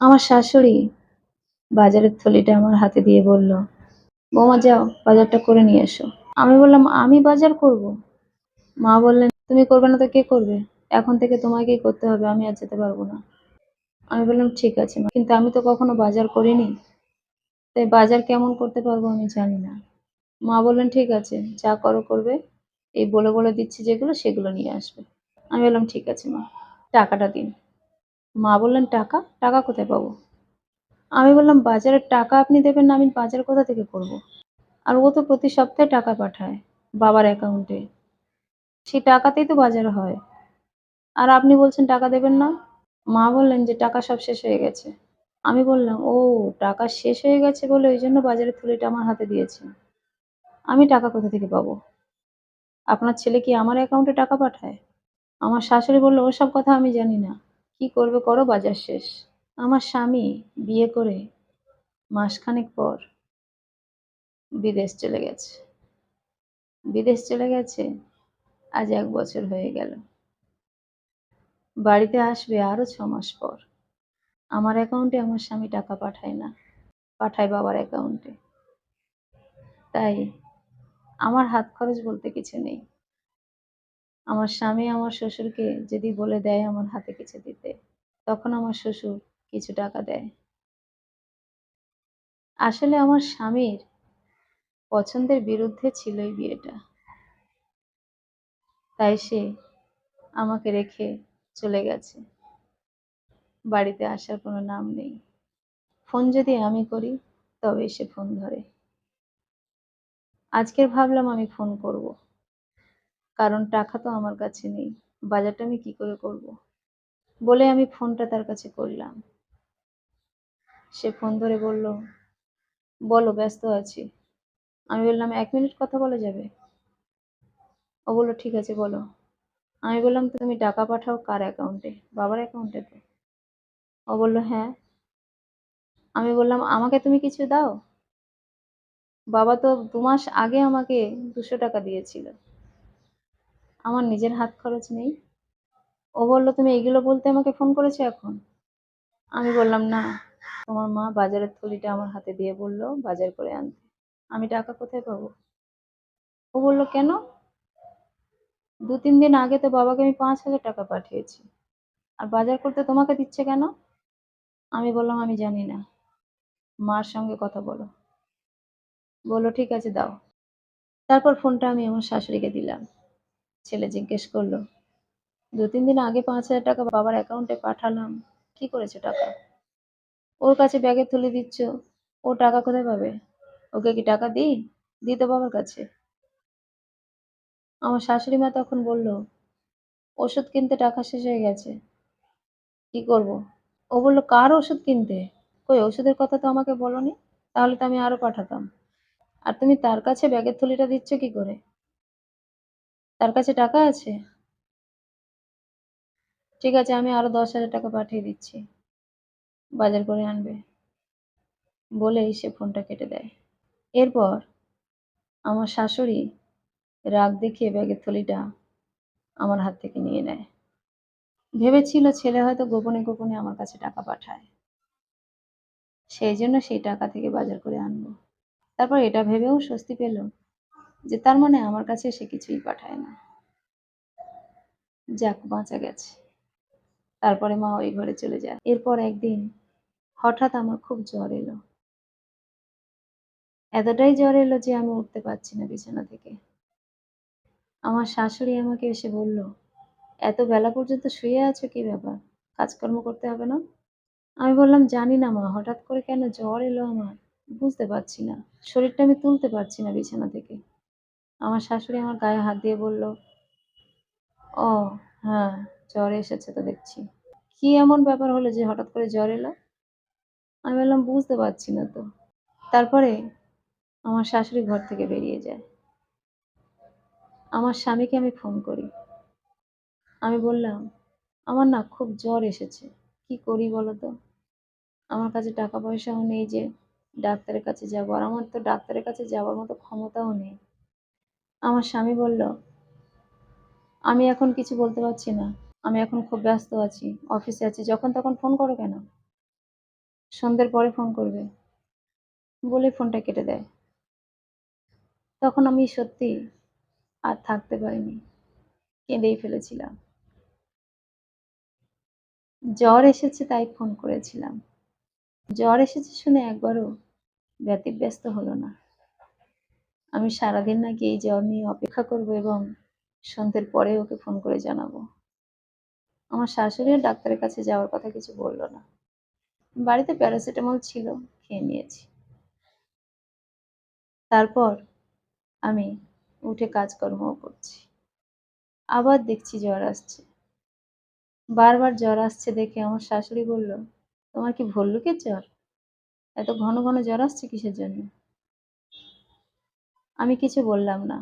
আমার শাশুড়ি বাজারের থলিটা আমার হাতে দিয়ে বলল, বৌমা, যাও, বাজারটা করে নিয়ে এসো। আমি বললাম, আমি বাজার করব? মা বললেন, তুমি করবে না তো কে করবে? এখন থেকে তোমাকেই করতে হবে, আমি আর যেতে পারব না। আমি বললাম, ঠিক আছে মা, কিন্তু আমি তো কখনো বাজার করিনি। তাই বাজার কেমন করতে পারব আমি জানি না। মা বললেন, ঠিক আছে, যা করো করবে। এই বলে বলে দিচ্ছি যেগুলো, সেগুলো নিয়ে আসবে। আমি বললাম, ঠিক আছে মা, টাকাটা দিন। মা বললেন, টাকা? টাকা কোথায় পাবো? আমি বললাম বাজারের টাকা আপনি দেবেন না, আমি বাজার কোথা থেকে করব। আর ও তো প্রতি সপ্তাহে টাকা পাঠায় বাবার অ্যাকাউন্টে। সেই টাকাতেই তো বাজার হয়। আর আপনি বলছেন, টাকা দেবেন না? মা বললেন, যে টাকা সব শেষ হয়ে গেছে। আমি বললাম, ও, টাকা শেষ হয়ে গেছে বলে ওই জন্য বাজারের থলিটা আমার হাতে দিয়েছে আমি টাকা কোথা থেকে পাবো? আপনার ছেলে কি আমার অ্যাকাউন্টে টাকা পাঠায়? আমার শাশুড়ি বলল, ওসব কথা আমি জানি না। কি করবে করো বাজার শেষ। আমার স্বামী বিয়ে করে মাসখানেক পর বিদেশ চলে গেছে। বিদেশ চলে গেছে, আজ এক বছর হয়ে গেল। বাড়িতে আসবে আরও ছ মাস পর। আমার অ্যাকাউন্টে আমার স্বামী টাকা পাঠায় না, পাঠায় বাবার অ্যাকাউন্টে তাই আমার হাত খরচ বলতে কিছু নেই। আমার স্বামী আমার শ্বশুরকে যদি বলে দেয় আমার হাতে কিছু দিতে, তখন আমার শ্বশুর কিছু টাকা দেয়। আসলে আমার স্বামীর পছন্দের বিরুদ্ধে ছিল এই বিয়েটা। তাই সে আমাকে রেখে চলে গেছে। বাড়িতে আসার কোনো নাম নেই। ফোন যদি আমি করি তবে সে ফোন ধরে। আজকের ভাবলাম আমি ফোন করব। কারণ টাকা তো আমার কাছে নেই। বাজারটা আমি কি করে করব? বলে আমি ফোনটা তার কাছে করলাম। সে ফোন ধরে বলল, বলো, ব্যস্ত আছি। আমি বললাম, এক মিনিট কথা বলা যাবে? ও বলল, ঠিক আছে, বলো। আমি বললাম, তুমি টাকা পাঠাও কার অ্যাকাউন্টে বাবার অ্যাকাউন্টে তো? ও বলল হ্যাঁ। আমি বললাম, আমাকে তুমি কিছু দাও? বাবা তো দু মাস আগে আমাকে দুশো টাকা দিয়েছিল। আমার নিজের হাত খরচ নেই। ও বলল, তুমি এগুলো বলতে আমাকে ফোন করেছ এখন? আমি বললাম, না। তোমার মা বাজারের থলিটা আমার হাতে দিয়ে বলল, বাজার করে আনতে। আমি টাকা কোথায় পাবো? ও বলল, কেন? দু তিন দিন আগে তো বাবাকে আমি পাঁচ হাজার টাকা পাঠিয়েছি। আর বাজার করতে তোমাকে দিচ্ছে কেন? আমি বললাম, আমি জানি না। মার সঙ্গে কথা বলো। বলল, ঠিক আছে, দাও। তারপর ফোনটা আমি আমার শাশুড়িকে দিলাম। ছেলে জিজ্ঞেস করল, দু তিন দিন আগে পাঁচ হাজার টাকা বাবার অ্যাকাউন্টে পাঠালাম। কি করেছ টাকা? ওর কাছে ব্যাগে তুলে দিচ্ছ। ও টাকা কোথায় পাবে? ওকে কি টাকা দিই? দিই তো বাবার কাছে। আমার শাশুড়ি মা তখন বলল, ওষুধ কিনতে টাকা শেষ হয়ে গেছে। কি করব? ও বলল, কার ওষুধ কিনতে? কই, ওষুধের কথা তো আমাকে বলনি। তাহলে তো আমি আরও পাঠাতাম। আর তুমি তার কাছে ব্যাগের থলিটা দিচ্ছ কি করে? তার কাছে টাকা আছে? ঠিক আছে, আমি আরও দশ হাজার টাকা পাঠিয়ে দিচ্ছি। বাজার করে আনবে। বলেই সে ফোনটা কেটে দেয়। এরপর আমার শাশুড়ি রাগ দেখিয়ে ব্যাগের থলিটা আমার হাত থেকে নিয়ে নেয়। ভেবেছিল ছেলে হয়তো গোপনে গোপনে আমার কাছে টাকা পাঠায়। সেই জন্য সেই টাকা থেকে বাজার করে আনব। তারপর এটা ভেবেও স্বস্তি পেল। যে তার মানে আমার কাছে সে কিছুই পাঠায় না। যাক, বাঁচা গেছে। তারপরে মা ওই ঘরে চলে যায়। এরপর একদিন হঠাৎ আমার খুব জ্বর এলো। এতটাই জ্বর এলো যে আমি উঠতে পারছি না বিছানা থেকে। আমার শাশুড়ি আমাকে এসে বলল, এত বেলা পর্যন্ত শুয়ে আছো কি ব্যাপার? কাজকর্ম করতে হবে না? আমি বললাম, জানি না মা, হঠাৎ করে কেন জ্বর এলো আমার? বুঝতে পারছি না। শরীরটা আমি তুলতে পারছি না বিছানা থেকে। আমার শাশুড়ি আমার গায়ে হাত দিয়ে বলল, ও হ্যাঁ জ্বর এসেছে তো দেখছি। কি এমন ব্যাপার হলো যে হঠাৎ করে জ্বর এলো? আমি বললাম, বুঝতে পারছি না তো। তারপরে আমার শাশুড়ি ঘর থেকে বেরিয়ে যায়। আমার স্বামীকে আমি ফোন করি। আমি বললাম, আমার না খুব জ্বর এসেছে, কি করি বলো তো? আমার কাছে টাকা পয়সাও নেই যে ডাক্তারের কাছে যাব, আর আমার তো ডাক্তারের কাছে যাওয়ার মতো ক্ষমতাও নেই। আমার স্বামী বলল, আমি এখন কিছু বলতে পারছি না। আমি এখন খুব ব্যস্ত আছি, অফিসে আছি। যখন তখন ফোন করো কেন? সন্ধ্যের পরে ফোন করবে। বলে ফোনটা কেটে দেয়। তখন আমি সত্যি আর থাকতে পারিনি। কেঁদেই ফেলেছিলাম। জ্বর এসেছে তাই ফোন করেছিলাম। জ্বর এসেছে শুনে একবারও ব্যতিব্যস্ত হলো না। আমি সারাদিন নাকি এই জ্বর নিয়ে অপেক্ষা করব এবং সন্ধ্যের পরে ওকে ফোন করে জানাব। আমার শাশুড়িও ডাক্তারের কাছে যাওয়ার কথা কিছু বলল না। বাড়িতে প্যারাসিটামল ছিল, খেয়ে নিয়েছি। তারপর আমি উঠে কাজকর্মও করছি। আবার দেখছি জ্বর আসছে। বারবার জ্বর আসছে দেখে আমার শাশুড়ি বলল, তোমার কি ভল্লুকের জ্বর? এত ঘন ঘন জ্বর আসছে কিসের জন্য? আমি কিছু বললাম না।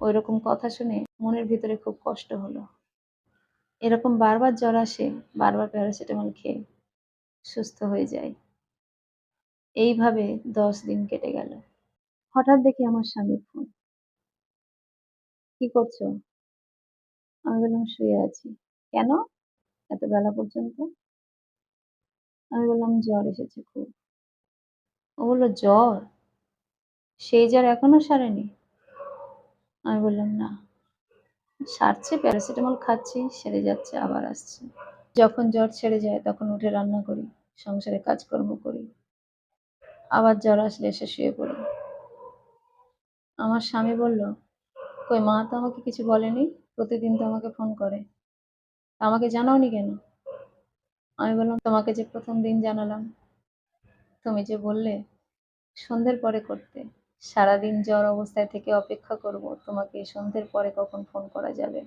ওই রকম কথা শুনে মনের ভিতরে খুব কষ্ট হলো। এরকম বারবার জ্বর আসে, বারবার প্যারাসিটামল খেয়ে সুস্থ হয়ে যায়। এইভাবে দশ দিন কেটে গেল। হঠাৎ দেখি আমার স্বামীর ফোন। কি করছ? আমি বললাম, শুয়ে আছি। কেন? এত বেলা পর্যন্ত? আমি বললাম, জ্বর এসেছে খুব। ও বলল, জ্বর? সেই জ্বর এখনও সারেনি? আমি বললাম, না। সারছে, প্যারাসিটামল খাচ্ছি, সেরে যাচ্ছে, আবার আসছে। যখন জ্বর ছেড়ে যায়, তখন উঠে রান্না করি, সংসারে কাজকর্ম করি। আবার জ্বর আসলে এসে শুয়ে পড়ি। আমার স্বামী বলল, কই মা তো আমাকে কিছু বলেনি, প্রতিদিন তো আমাকে ফোন করে। আমাকে জানাওনি কেন? আমি বললাম, তোমাকে যে প্রথম দিন জানালাম, তুমি যে বললে সন্ধ্যের পরে করতে। সারাদিন জ্বর অবস্থায় থেকে অপেক্ষা করব, তোমাকে সন্ধ্যের পরে কখন ফোন করা যাবে?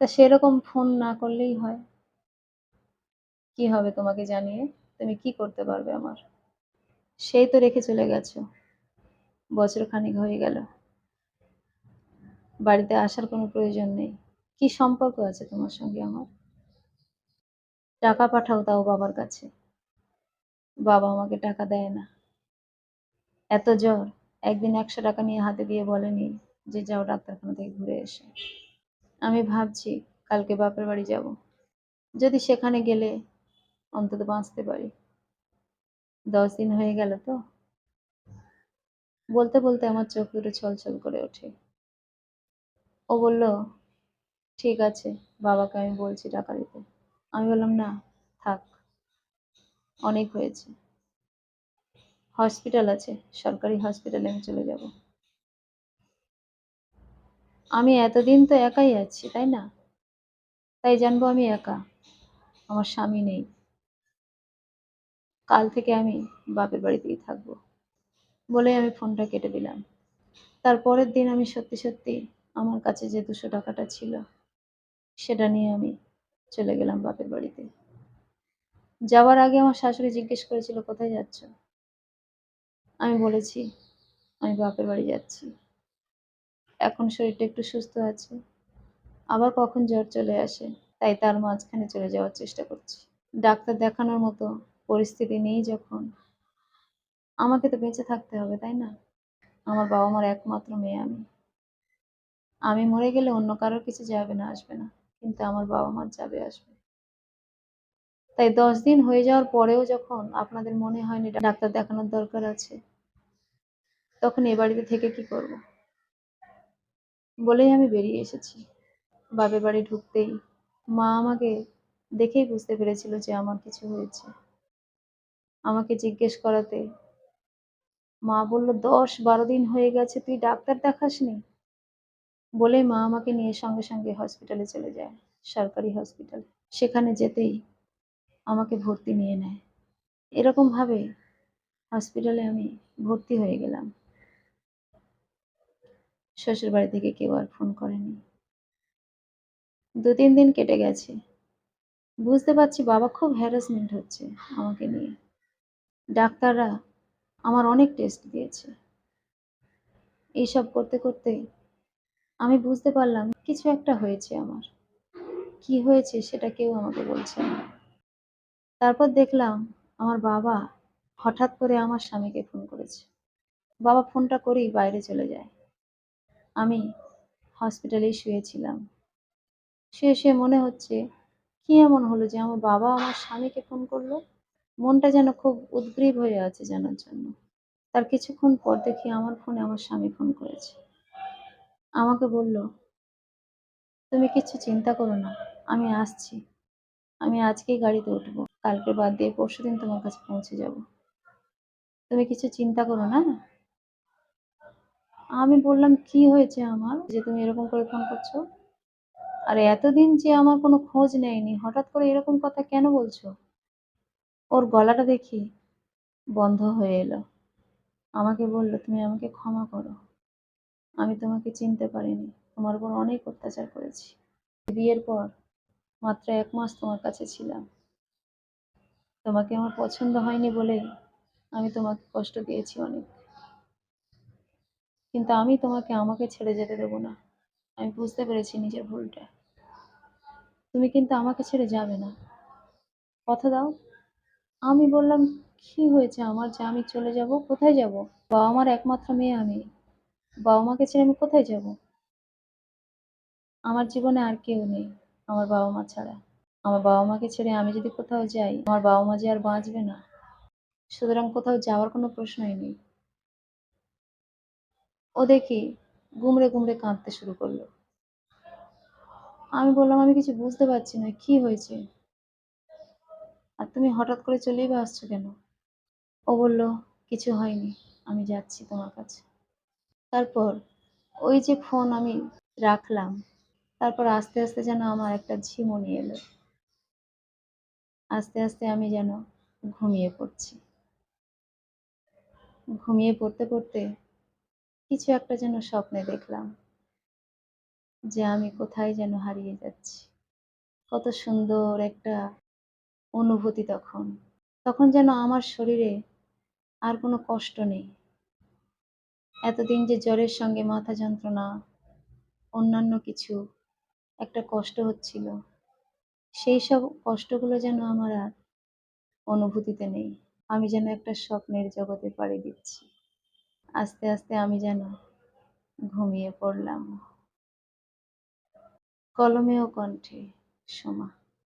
তা সেরকম ফোন না করলেই হয়। কি হবে তোমাকে জানিয়ে? তুমি কি করতে পারবে আমার? সেই তো রেখে চলে গেছো। বছর খানিক হয়ে গেল। বাড়িতে আসার কোনো প্রয়োজন নেই। কি সম্পর্ক আছে তোমার সঙ্গে আমার? টাকা পাঠাও তাও বাবার কাছে। বাবা আমাকে টাকা দেয় না। এত জ্বর? একদিন একশো টাকা নিয়ে হাতে দিয়ে বলেনি যে যাও ডাক্তারখানা থেকে ঘুরে এসো। আমি ভাবছি কালকে বাপের বাড়ি যাব। যদি সেখানে গেলে অন্তত বাঁচতে পারি। দশ দিন হয়ে গেল তো। বলতে বলতে আমার চোখ দুটো ছলছল করে ওঠে। ও বলল, ঠিক আছে, বাবাকে আমি বলছি টাকা দিতে। আমি বললাম, না, থাক। অনেক হয়েছে। হসপিটাল আছে, সরকারি হসপিটালে আমি চলে যাব। আমি এতদিন তো একাই আছি, তাই না? তাই জানব আমি একা, আমার স্বামী নেই। কাল থেকে আমি বাপের বাড়িতেই থাকব বলে আমি ফোনটা কেটে দিলাম। তারপরের দিন আমি সত্যি সত্যি আমার কাছে যে দুশো টাকাটা ছিল, সেটা নিয়ে আমি চলে গেলাম বাপের বাড়িতে। যাওয়ার আগে আমার শাশুড়ি জিজ্ঞেস করেছিল, কোথায় যাচ্ছ? আমি বলেছি, আমি বাপের বাড়ি যাচ্ছি। এখন শরীরটা একটু সুস্থ আছে। আবার কখন জ্বর চলে আসে, তাই তার মাঝখানে চলে যাওয়ার চেষ্টা করছি। ডাক্তার দেখানোর মতো পরিস্থিতি নেই যখন। আমাকে তো বেঁচে থাকতে হবে, তাই না? আমার বাবা মার একমাত্র মেয়ে আমি। আমি মরে গেলে অন্য কারোর কিছু যাবে না, আসবে না। কিন্তু আমার বাবা মার যাবে, আসবে। তাই দশ দিন হয়ে যাওয়ার পরেও যখন আপনাদের মনে হয়নি ডাক্তার দেখানোর দরকার আছে, তখন এ বাড়িতে থেকে কি করব? বলেই আমি বেরিয়ে এসেছি। বাপের বাড়ি ঢুকতেই মা আমাকে দেখেই বুঝতে পেরেছিল যে আমার কিছু হয়েছে। আমাকে জিজ্ঞেস করাতে, মা বলল, দশ বারো দিন হয়ে গেছে, তুই ডাক্তার দেখাসনি? বলে মা আমাকে নিয়ে সঙ্গে সঙ্গে হসপিটালে চলে যায়, সরকারি হসপিটাল সেখানে যেতেই আমাকে ভর্তি নিয়ে নেয়। এরকমভাবে হসপিটালে আমি ভর্তি হয়ে গেলাম। শ্বশুর বাড়ি থেকে কেউ আর ফোন করেনি। দু তিন দিন কেটে গেছে। বুঝতে পারছি বাবা খুব হ্যারাসমেন্ট হচ্ছে আমাকে নিয়ে। ডাক্তাররা আমার অনেক টেস্ট দিয়েছে। এইসব করতে করতে আমি বুঝতে পারলাম কিছু একটা হয়েছে আমার। কি হয়েছে সেটা কেউ আমাকে বলছে না। তারপর দেখলাম আমার বাবা হঠাৎ করে আমার স্বামীকে ফোন করেছে। বাবা ফোনটা করেই বাইরে চলে যায়। আমি হসপিটালেই শুয়েছিলাম। শুয়ে শুয়ে মনে হচ্ছে কি এমন হলো যে আমার বাবা আমার স্বামীকে ফোন করল? মনটা যেন খুব উদ্গ্রীব হয়ে আছে জানার জন্য। তার কিছুক্ষণ পর দেখি আমার ফোনে আমার স্বামী ফোন করেছে। আমাকে বলল, তুমি কিছু চিন্তা করো না, আমি আসছি। আমি আজকেই গাড়িতে উঠবো। কালকে বাদ দিয়ে পরশু দিন তোমার কাছে পৌঁছে যাব। তুমি কিছু চিন্তা করো না। আমি বললাম, কি হয়েছে আমার? যে তুমি এরকম করে ফোন করছ? আর, এতদিন যে আমার কোনো খোঁজ নেয়নি, হঠাৎ করে এরকম কথা কেন বলছো? ওর গলাটা দেখি বন্ধ হয়ে এলো। আমাকে বলল, তুমি আমাকে ক্ষমা করো। আমি তোমাকে চিনতে পারিনি। তোমার উপর অনেক অত্যাচার করেছি। বিয়ের পর মাত্র এক মাস তোমার কাছে ছিলাম। তোমাকে আমার পছন্দ হয়নি বলেই আমি তোমাকে কষ্ট দিয়েছি অনেক। কিন্তু আমি তোমাকে, আমাকে ছেড়ে যেতে দেবো না। আমি বুঝতে পেরেছি নিজের ভুলটা। তুমি কিন্তু আমাকে ছেড়ে যাবে না। কথা দাও। আমি বললাম, কি হয়েছে? আমার যে আমি চলে যাব, কোথায় যাব? বাবা মার একমাত্র মেয়ে আমি। বাবা মাকে ছেড়ে আমি কোথায় যাব? আমার জীবনে আর কেউ নেই, আমার বাবা মা ছাড়া। আমার বাবা মাকে ছেড়ে আমি যদি কোথাও যাই, আমার বাবা মা যে আর বাঁচবে না। সুতরাং কোথাও যাওয়ার কোনো প্রশ্নই নেই। ও দেখি গুমড়ে গুমড়ে কাঁদতে শুরু করল। আমি বললাম, আমি কিছু বুঝতে পারছি না, কি হয়েছে? আর তুমি হঠাৎ করে চলেই বা আসছো কেন? ও বলল, কিছু হয়নি, আমি যাচ্ছি তোমার কাছে। তারপর ওই যে ফোন আমি রাখলাম, তারপর আস্তে আস্তে যেন আমার একটা ঝিমুনি এলো। আস্তে আস্তে আমি যেন ঘুমিয়ে পড়ছি। ঘুমিয়ে পড়তে পড়তে কিছু একটা যেন স্বপ্নে দেখলাম যে আমি কোথায় যেন হারিয়ে যাচ্ছি। কত সুন্দর একটা অনুভূতি তখন। তখন যেন আমার শরীরে আর কোনো কষ্ট নেই। এতদিন যে জ্বরের সঙ্গে মাথা যন্ত্রণা, অন্যান্য কিছু একটা কষ্ট হচ্ছিল। সেই সব কষ্টগুলো যেন আমার আর অনুভূতিতে নেই। আমি যেন একটা স্বপ্নের জগতে পাড়ি দিচ্ছি। আস্তে আস্তে আমি যেন ঘুমিয়ে পড়লাম। কলমে ও কণ্ঠে, সোমা।